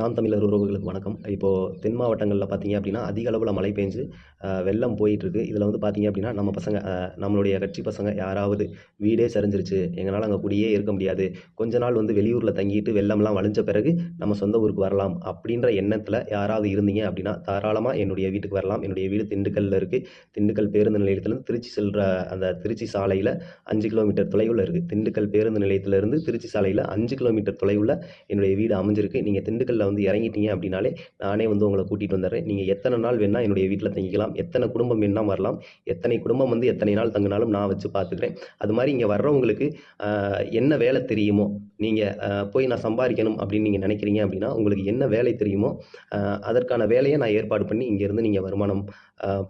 நாம் தமிழர் உறவுகளுக்கு வணக்கம். இப்போது தென் மாவட்டங்களில் பார்த்தீங்க அப்படின்னா அதிக அளவில் மழை பெஞ்சு வெள்ளம் போயிட்டுருக்கு. இதில் வந்து பார்த்தீங்க அப்படின்னா நம்ம பசங்க நம்மளுடைய கட்சி பசங்க யாராவது வீடே சரிஞ்சிருச்சு எங்களால் அங்கே குடியே இருக்க முடியாது கொஞ்ச நாள் வந்து வெளியூரில் தங்கிட்டு வெள்ளம்லாம் வளைஞ்ச பிறகு நம்ம சொந்த ஊருக்கு வரலாம் அப்படின்ற எண்ணத்தில் யாராவது இருந்தீங்க அப்படின்னா தாராளமாக என்னுடைய வீட்டுக்கு வரலாம். என்னுடைய வீடு திண்டுக்கல்லில் இருக்குது திண்டுக்கல் பேருந்து நிலையத்திலேருந்து திருச்சி செல்கிற அந்த திருச்சி சாலையில் அஞ்சு கிலோமீட்டர் தொலைவில் இருக்குது திண்டுக்கல் பேருந்து நிலையத்திலேருந்து திருச்சி சாலையில் அஞ்சு கிலோமீட்டர் தொலைவில் என்னுடைய வீடு அமைஞ்சிருக்கு. நீங்கள் திண்டுக்கல்லில் வந்து இறங்கிட்டீங்க அப்படின்னாலே நானே வந்து உங்களை கூட்டிகிட்டு வந்துடுறேன். நீங்கள் எத்தனை நாள் வேணால் என்னுடைய வீட்டில் தங்கிக்கலாம். எத்தனை குடும்பம் வேணால் வரலாம். எத்தனை குடும்பம் வந்து எத்தனை நாள் தங்கினாலும் நான் வச்சு பார்த்துக்கிறேன் அது மாதிரி இங்கே வர்றவங்களுக்கு என்ன வேலை தெரியுமோ நீங்கள் போய் நான் சம்பாதிக்கணும் அப்படின்னு நீங்கள் நினைக்கிறீங்க அப்படின்னா உங்களுக்கு என்ன வேலை தெரியுமோ அதற்கான வேலையை நான் ஏற்பாடு பண்ணி இங்கேருந்து நீங்கள் வருமானம்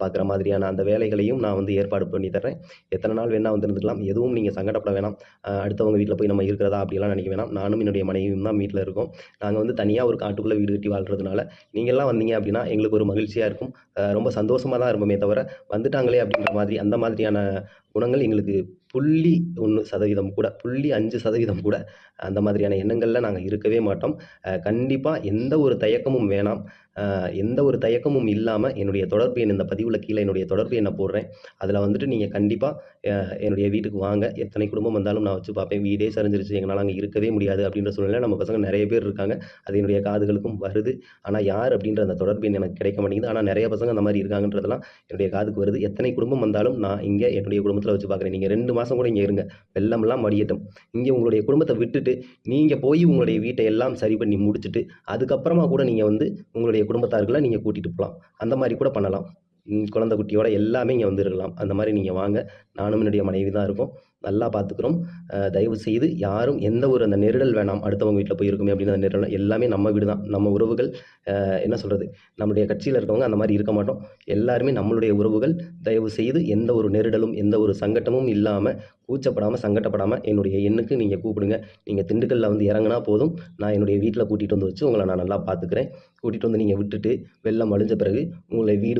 பார்க்குற மாதிரியான அந்த வேலைகளையும் நான் வந்து ஏற்பாடு பண்ணி தர்றேன். எத்தனை நாள் வேணால் வந்து இருந்துக்கலாம். எதுவும் நீங்கள் சங்கடப்பட வேணாம். அடுத்தவங்க வீட்டில் போய் நம்ம இருக்கிறதா அப்படிலாம் நினைக்க வேணாம். நானும் என்னுடைய மனைவியும் தான் வீட்டில் இருக்கோம். நாங்கள் வந்து தனியாக ஒரு காட்டுக்குள்ளே வீடு கட்டி வாழ்கிறதுனால நீங்கள்லாம் வந்தீங்க அப்படின்னா எங்களுக்கு ஒரு மகிழ்ச்சியாக இருக்கும். ரொம்ப சந்தோஷமாக தான் இருப்போமே தவிர வந்துட்டாங்களே அப்படின்ற மாதிரி அந்த மாதிரியான குணங்கள் எங்களுக்கு புள்ளி ஒன்று சதவீதம் கூட புள்ளி அஞ்சு சதவீதம் கூட அந்த மாதிரியான எண்ணங்களில் நாங்கள் இருக்கவே மாட்டோம். கண்டிப்பாக எந்த ஒரு தயக்கமும் வேணாம். எந்த ஒரு தயக்கமும் இல்லாமல் என்னுடைய தொடர்பு எண் இந்த பதிவில் கீழே என்னுடைய தொடர்பு எண்ணை போடுறேன். அதில் வந்துட்டு நீங்கள் கண்டிப்பாக என்னுடைய வீட்டுக்கு வாங்க. எத்தனை குடும்பம் வந்தாலும் நான் வச்சு பார்ப்பேன். வீடே சரிஞ்சிருச்சு எங்களால் அங்கே இருக்கவே முடியாது அப்படின்ற சூழ்நிலை நம்ம பசங்க நிறைய பேர் இருக்காங்க. அது என்னுடைய காதுகளுக்கும் வருது. ஆனால் யார் அப்படின்ற அந்த தொடர்பு எண் எனக்கு கிடைக்க மாட்டேங்குது. ஆனால் நிறைய பசங்க அந்த மாதிரி இருக்காங்கன்றதெல்லாம் என்னுடைய காதுக்கு வருது. எத்தனை குடும்பம் வந்தாலும் நான் இங்கே என்னுடைய குடும்பத்தில் வச்சு பார்க்குறேன். நீங்கள் ரெண்டு மாதம் கூட இங்கே இருங்க. வெள்ளமெல்லாம் மடியட்டும். இங்கே உங்களுடைய குடும்பத்தை விட்டுட்டு நீங்கள் போய் உங்களுடைய வீட்டை எல்லாம் சரி பண்ணி முடிச்சுட்டு அதுக்கப்புறமா கூட நீங்கள் வந்து உங்களுடைய குடும்பத்தார்களை நீங்கள் கூட்டிகிட்டு போகலாம் அந்த மாதிரி கூட பண்ணலாம். குழந்தை குட்டியோட எல்லாமே இங்கே வந்து இருக்கலாம் அந்த மாதிரி நீங்கள் வாங்க. நானும் என்னுடைய மனைவி தான் இருக்கோம். நல்லா பார்த்துக்குறோம் தயவு செய்து யாரும் எந்த ஒரு அந்த நெருடல் வேணாம். அடுத்தவங்க வீட்டில் போய் இருக்குமே அப்படின்னு அந்த நெருடல் எல்லாமே நம்ம வீடு தான். நம்ம உறவுகள் என்ன சொல்கிறது நம்மளுடைய கட்சியில் இருக்கவங்க அந்த மாதிரி இருக்க மாட்டோம். எல்லாருமே நம்மளுடைய உறவுகள். தயவு செய்து எந்த ஒரு நெருடலும் எந்த ஒரு சங்கட்டமும் இல்லாமல் கூச்சப்படாமல் சங்கட்டப்படாமல் என்னுடைய எண்ணுக்கு நீங்கள் கூப்பிடுங்க. நீங்கள் திண்டுக்கல்லில் வந்து இறங்குனா போதும். நான் என்னுடைய வீட்டில் கூட்டிகிட்டு வந்து வச்சு உங்களை நான் நல்லா பார்த்துக்கிறேன் கூட்டிகிட்டு வந்து நீங்கள் விட்டுட்டு வெள்ளம் அழிஞ்ச பிறகு உங்களை வீடு